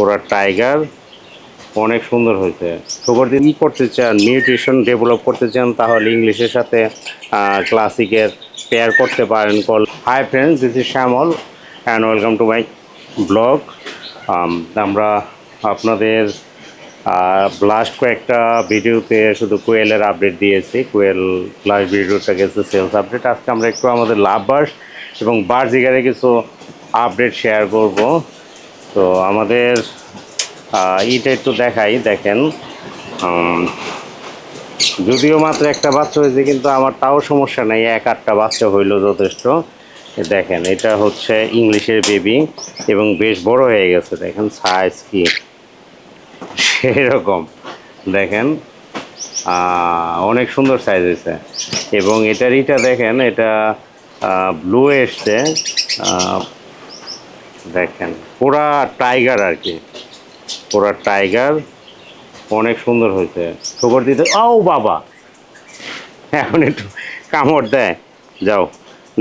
ওরা টাইগার অনেক সুন্দর হয়েছে। সুপার দিন করতে চান? নিউট্রিশন ডেভেলপ করতে চান, তাহলে ইংলিশের সাথে ক্লাসিকের পেয়ার করতে পারেন call hi friends this is Shyamal and welcome to my blog আমরা আপনাদের লাস্ট কয়েকটা ভিডিওতে শুধু কোয়েলের আপডেট দিয়েছি। কোয়েল লাস্ট ভিডিওটা গেছে সেলস আপডেট আজকে আমরা একটু আমাদের লাভ বার্স এবং বার্জিগারে কিছু আপডেট শেয়ার করব। তো আমাদের এটা একটু দেখাই, দেখেন। যদিও মাত্র একটা বাচ্চা হয়েছে, কিন্তু আমার তাও সমস্যা নেই, এক আটটা বাচ্চা হইল যথেষ্ট। দেখেন, এটা হচ্ছে ইংলিশের বেবি এবং বেশ বড় হয়ে গেছে, দেখেন সাইজ কি। সেরকম, দেখেন অনেক সুন্দর সাইজ হয়েছে। এবং এটার ইটা দেখেন, এটা ব্লু এসছে দেখেন পুরা টাইগার আর কি। পুরা টাইগার অনেক সুন্দর হয়েছে। শুকর দিতে, ও বাবা! এখন একটু কামড় দেয়। যাও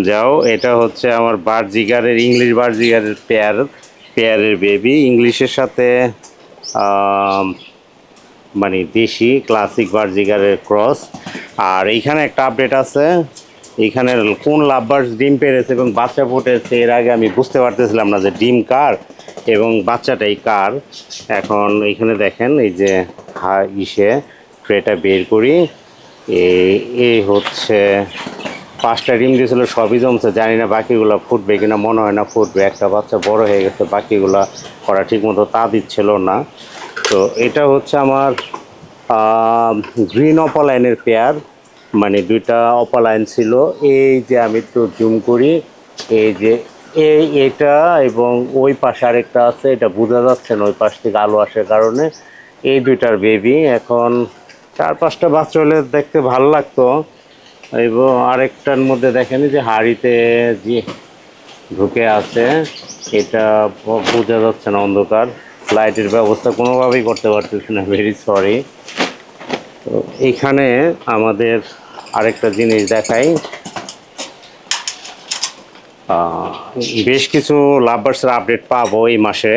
যাও, এটা হচ্ছে আমার বার্জিগারের, ইংলিশ বার্জিগারের পেয়ার, পেয়ারের বেবি। ইংলিশের সাথে মানে দেশি ক্লাসিক বার্জিগারের ক্রস আর এইখানে একটা আপডেট আছে। এইখানে কোন লাভবার্স ডিম পেরেছে এবং বাচ্চা ফুটেছে, এর আগে আমি বুঝতে পারতেছিলাম না যে ডিম কার এবং বাচ্চাটাই কার। এখন এইখানে দেখেন এই যে হা ইসে ট্রেটা বের করি। এই হচ্ছে পাঁচটা ডিম দিয়েছিল, সবই জমছে। জানি না বাকিগুলো ফুটবে কিনা, মনে হয় না ফুটবে। একটা বাচ্চা বড় হয়ে গেছে, বাকিগুলা করা ঠিক মতো তা দিচ্ছিল না। তো এটা হচ্ছে আমার গ্রিন অপালাইনের পেয়ার। মানে দুইটা অপালাইন ছিল। এই যে আমি একটু জুম করি, এই যে এই এটা এবং ওই পাশে আরেকটা আছে, এটা বোঝা যাচ্ছে না, ওই পাশ থেকে আলো আসার কারণে। এই দুইটার বেবি এখন চার পাঁচটা বাচ্চা হলে দেখতে ভালো লাগতো। এবং আরেকটার মধ্যে দেখেন যে হাড়িতে যে ঢুকে আছে, এটা বোঝা যাচ্ছে না অন্ধকার। লাইটের ব্যবস্থা কোনোভাবেই করতে পারতেছি না ভেরি সরি তো এইখানে আমাদের আরেকটা জিনিস দেখাই। বেশ কিছু লাভবার্সের আপডেট পাবো এই মাসে।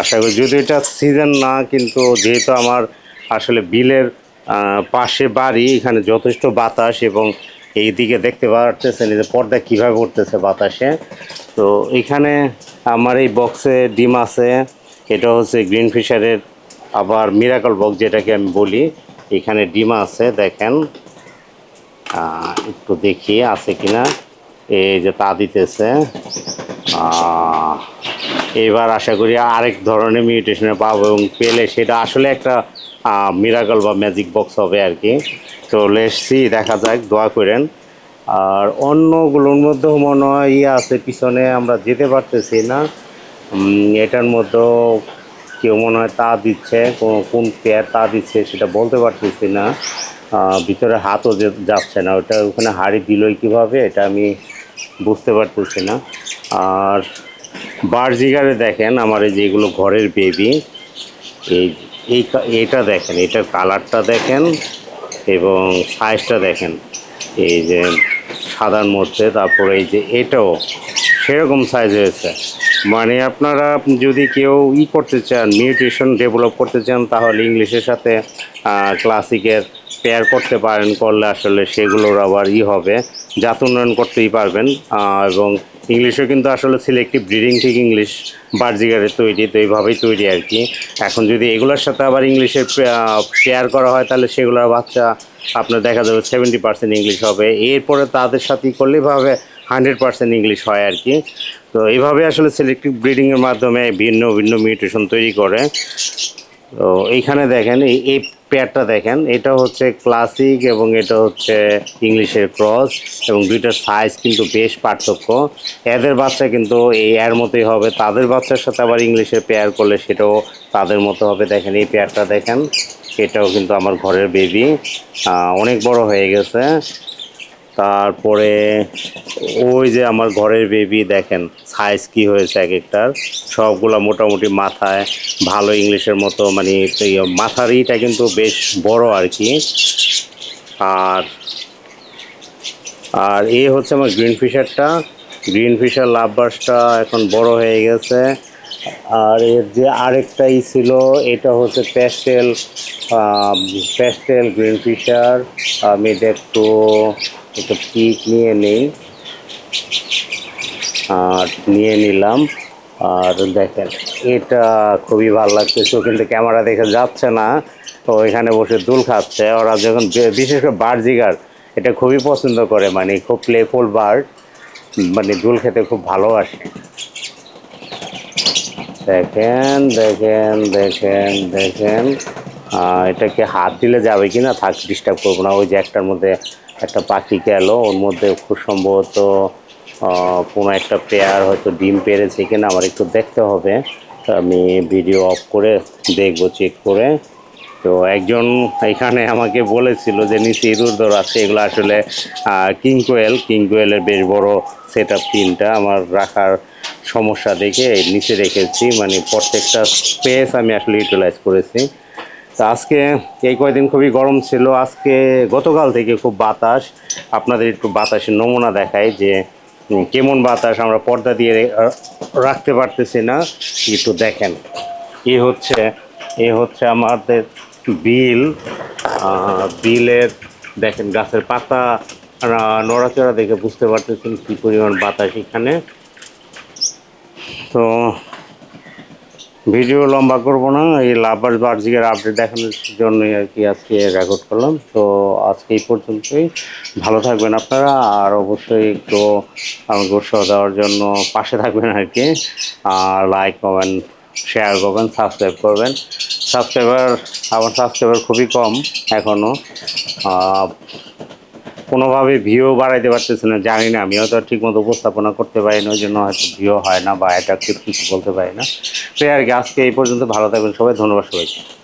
আশা করি, যদি এটা সিজন না, কিন্তু যেহেতু আমার আসলে বিলের পাশে বাড়ি, এখানে যথেষ্ট বাতাস এবং এই দিকে দেখতে পারতেছেন যে পর্দা কীভাবে উঠতেছে বাতাসে। তো এখানে আমার এই বক্সে ডিম আছে, এটা হচ্ছে গ্রিন ফিশারের আবার মিরাকল বক্স যেটাকে আমি বলি। এখানে ডিম আছে, দেখেন। একটু দেখি আছে কিনা। এই যে তা দিতেছে। এবার আশা করি আরেক ধরনের মিউটেশনে পাবো এবং পেলে সেটা আসলে একটা মিরাকল বা ম্যাজিক বক্স হবে আর কি। তো লেসি দেখা যাক, দোয়া করেন। আর অন্যগুলোর মধ্যেও মনে হয় ইয়ে আছে, পিছনে আমরা যেতে পারতেছি না। এটার মধ্যেও কেউ মনে হয় তা দিচ্ছে, কোন পেয়ার তা দিচ্ছে সেটা বলতে পারতেছি না। ভিতরে হাতও যাচ্ছে না, ওটা ওখানে হাড়ি দিলই কীভাবে, এটা আমি বুঝতে পারতেছি না। আর বার্জিগারে দেখেন আমার এই যেগুলো ঘরের বেবি এই এই এইটা দেখেন, এটার কালারটা দেখেন এবং সাইজটা দেখেন। এই যে সাদার মধ্যে, তারপরে এই যে এটাও সেরকম সাইজ হয়েছে। মানে আপনারা যদি কেউ ই করতে চান নিউট্রিশন ডেভেলপ করতে চান, তাহলে ইংলিশের সাথে ক্লাসিকের পেয়ার করতে পারেন, করলে আসলে সেগুলোর আবার ই হবে। জাত উন্নয়ন করতেই পারবেন। এবং ইংলিশও কিন্তু আসলে সিলেক্টিভ ব্রিডিং ঠিক ইংলিশ, বার্জিগারের তৈরি, তো এইভাবেই তৈরি আর কি। এখন যদি এগুলোর সাথে আবার ইংলিশের পেয়ার করা হয়, তাহলে সেগুলোর বাচ্চা আপনার দেখা যাবে সেভেন্টি পার্সেন্ট ইংলিশ হবে। এরপরে তাদের সাথেই করলেই ভাবে হান্ড্রেড পার্সেন্ট ইংলিশ হয় আর কি। তো এইভাবে আসলে সিলেক্টিভ ব্রিডিংয়ের মাধ্যমে ভিন্ন ভিন্ন মিউটেশন তৈরি করে। তো এইখানে দেখেন এই পেয়ারটা দেখেন, এটা হচ্ছে ক্লাসিক এবং এটা হচ্ছে ইংলিশের ক্রস এবং দুইটার সাইজ কিন্তু বেশ পার্থক্য। এদের বাচ্চা কিন্তু এই এর মতোই হবে, তাদের বাচ্চার সাথে আবার ইংলিশের পেয়ার করলে সেটাও তাদের মতো হবে। দেখেন এই পেয়ারটা দেখেন, এটাও কিন্তু আমার ঘরের বেবি অনেক বড় হয়ে গেছে। তারপরে ওই যে আমার ঘরের বেবি দেখেন সাইজ কি হয়েছে এক একটার, সবগুলা মোটামুটি মাথায় ভালো ইংলিশের মতো মানে মাথার ইটা কিন্তু বেশ বড় আর কি। আর আর এ হচ্ছে আমার গ্রিন ফিশারটা গ্রিন ফিশার লাভ বার্সটা এখন বড় হয়ে গেছে। আর এর যে আরেকটাই ছিল, এটা হচ্ছে প্যাস্টেল প্যাস্টেল গ্রিন ফিশার আমি এটা একটু পিক নিয়ে নিই। আর নিয়ে নিলাম। আর দেখেন, এটা খুবই ভালো লাগতেছে। কিন্তু ক্যামেরা দেখে যাচ্ছে না। তো এখানে বসে দুল খাচ্ছে। ওরা যখন বিশেষ করে বার্জিগার এটা খুবই পছন্দ করে। মানে খুব প্লেফুল বার্ড। মানে দুল খেতে খুব ভালোবাসে। দেখেন দেখেন দেখেন দেখেন। এটাকে হাত দিলে যাবে কি না থাক ডিস্টার্ব করব না। ওই যে একটার মধ্যে একটা পাখি গেল, ওর মধ্যে খুব সম্ভবত কোনো একটা পেয়ার হয়তো ডিম পেরেছে কিনা, আমার একটু দেখতে হবে। আমি ভিডিও অফ করে দেখব চেক করে। তো একজন এখানে আমাকে বলেছিল যে নিচে ইঁদুর দৌড় আছে, এগুলো আসলে কিং কোয়েল কিং কোয়েলের বেশ বড় সেট আপ তিনটা। আমার রাখার সমস্যা দেখে নিচে রেখেছি মানে প্রত্যেকটা স্পেস আমি আসলে ইউটিলাইজ করেছি। তো আজকে এই কয়দিন খুবই গরম ছিল। আজকে গতকাল থেকে খুব বাতাস। আপনাদের একটু বাতাসের নমুনা দেখায় যে কেমন বাতাস আমরা পর্দা দিয়ে রাখতে পারতেছি না। একটু দেখেন। এ হচ্ছে এ হচ্ছে আমাদের বিল। বিলের, দেখেন গাছের পাতা নড়াচড়া দেখে বুঝতে পারতেছেন কী পরিমাণ বাতাস এখানে। তো ভিডিও লম্বা করব না, এই লাভার বার্জিকের আপডেট দেখানোর জন্যই আর কি আজকে রেকর্ড করলাম। তো আজকে এই পর্যন্তই। ভালো থাকবেন আপনারা, আর অবশ্যই একটু আমাকে উৎসাহ দেওয়ার জন্য পাশে থাকবেন আর কি। আর লাইক কমেন্ট শেয়ার করবেন সাবস্ক্রাইব করবেন। সাবস্ক্রাইবার আমার সাবস্ক্রাইবার খুবই কম এখনও কোনোভাবে ভিও বাড়াইতে পারতেছে না, জানি না, আমিও তো ঠিকমতো উপস্থাপনা করতে পারি না ওই জন্য হয়তো ভিও হয় না বা অ্যাট্রাকটিভ কিছু বলতে পারি না। তো আর কি, আজকে এই পর্যন্ত ভালো থাকবেন, সবাই ধন্যবাদ সবাইকে।